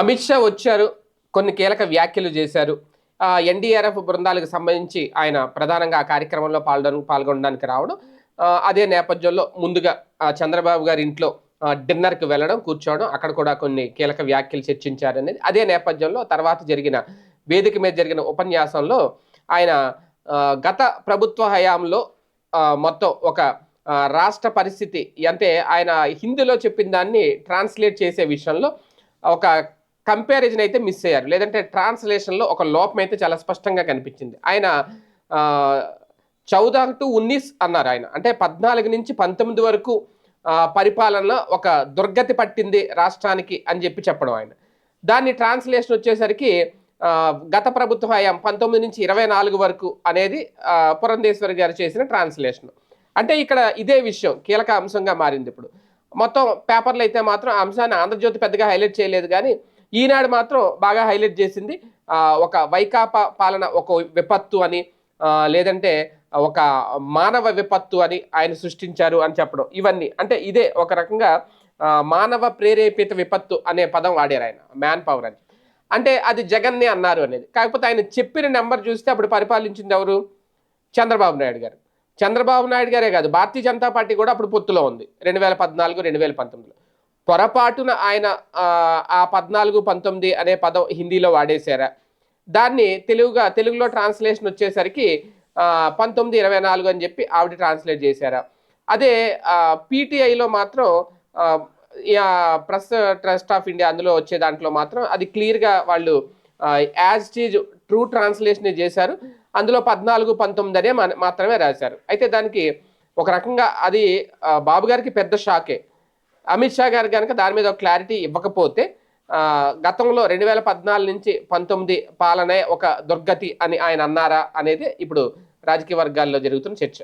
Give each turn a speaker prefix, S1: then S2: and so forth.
S1: అమిత్ షా వచ్చారు కొన్ని కీలక వ్యాఖ్యలు చేశారు. ఎన్డీఆర్ఎఫ్ బృందాలకు సంబంధించి ఆయన ప్రధానంగా ఆ కార్యక్రమంలో పాల్గొన పాల్గొనడానికి రావడం అదే నేపథ్యంలో ముందుగా చంద్రబాబు గారి ఇంట్లో డిన్నర్కి వెళ్ళడం కూర్చోవడం అక్కడ కూడా కొన్ని కీలక వ్యాఖ్యలు చర్చించారనేది. అదే నేపథ్యంలో తర్వాత జరిగిన వేదిక మీద జరిగిన ఉపన్యాసంలో ఆయన గత ప్రభుత్వ హయాంలో మొత్తం ఒక రాష్ట్ర పరిస్థితి అంటే ఆయన హిందీలో చెప్పిన దాన్ని ట్రాన్స్లేట్ చేసే విషయంలో ఒక కంపారిజన్ అయితే మిస్ అయ్యారు. లేదంటే ట్రాన్స్లేషన్లో ఒక లోపం అయితే చాలా స్పష్టంగా కనిపించింది. ఆయన చౌదా టు ఉన్నీస్ అన్నారు ఆయన. అంటే పద్నాలుగు నుంచి పంతొమ్మిది వరకు పరిపాలనలో పరిపాలన ఒక దుర్గతి పట్టింది రాష్ట్రానికి అని చెప్పి చెప్పడం ఆయన. దాన్ని ట్రాన్స్లేషన్ వచ్చేసరికి గత ప్రభుత్వ హయాం పంతొమ్మిది నుంచి ఇరవై నాలుగు వరకు అనేది పురంధేశ్వరి గారు చేసిన ట్రాన్స్లేషన్ అంటే ఇక్కడ ఇదే విషయం కీలక అంశంగా మారింది ఇప్పుడు. మొత్తం పేపర్లు అయితే మాత్రం అంశాన్ని ఆంధ్రజ్యోతి పెద్దగా హైలైట్ చేయలేదు కానీ ఈనాడు మాత్రం బాగా హైలైట్ చేసింది ఒక వైకాపా పాలన ఒక విపత్తు అని లేదంటే ఒక మానవ విపత్తు అని ఆయన సృష్టించారు అని చెప్పడం. ఇవన్నీ అంటే ఇదే ఒక రకంగా మానవ ప్రేరేపిత విపత్తు అనే పదం వాడారు ఆయన మ్యాన్ పవర్ అని. అంటే అది జగన్నే అన్నారు అనేది. కాకపోతే ఆయన చెప్పిన నెంబర్ చూస్తే అప్పుడు పరిపాలించింది ఎవరు? చంద్రబాబు నాయుడు గారు. చంద్రబాబు నాయుడు గారే కాదు భారతీయ జనతా పార్టీ కూడా అప్పుడు పొత్తులో ఉంది. రెండు వేల పద్నాలుగు రెండు వేల పంతొమ్మిదిలో. పొరపాటున ఆయన ఆ, పద్నాలుగు పంతొమ్మిది అనే పదం హిందీలో వాడేశారా. దాన్ని తెలుగుగా తెలుగులో ట్రాన్స్లేషన్ వచ్చేసరికి పంతొమ్మిది ఇరవై నాలుగు అని చెప్పి ఆవిడ ట్రాన్స్లేట్ చేశారా. అదే పీటీఐలో మాత్రం ఆ, ప్రెస్ ట్రస్ట్ ఆఫ్ ఇండియా అందులో వచ్చే దాంట్లో మాత్రం అది క్లియర్గా వాళ్ళు యాజ్ టీజ్ ట్రూ ట్రాన్స్లేషన్ చేశారు. అందులో పద్నాలుగు పంతొమ్మిది అనే మన- మాత్రమే రాశారు. అయితే దానికి ఒక రకంగా అది బాబు గారికి పెద్ద షాకే. అమిత్ షా గారు కనుక దాని మీద ఒక క్లారిటీ ఇవ్వకపోతే గతంలో రెండు వేల పద్నాలుగు నుంచి పంతొమ్మిది పాలనే ఒక దుర్గతి అని ఆయన అన్నారా అనేది ఇప్పుడు రాజకీయ వర్గాల్లో జరుగుతున్న చర్చ.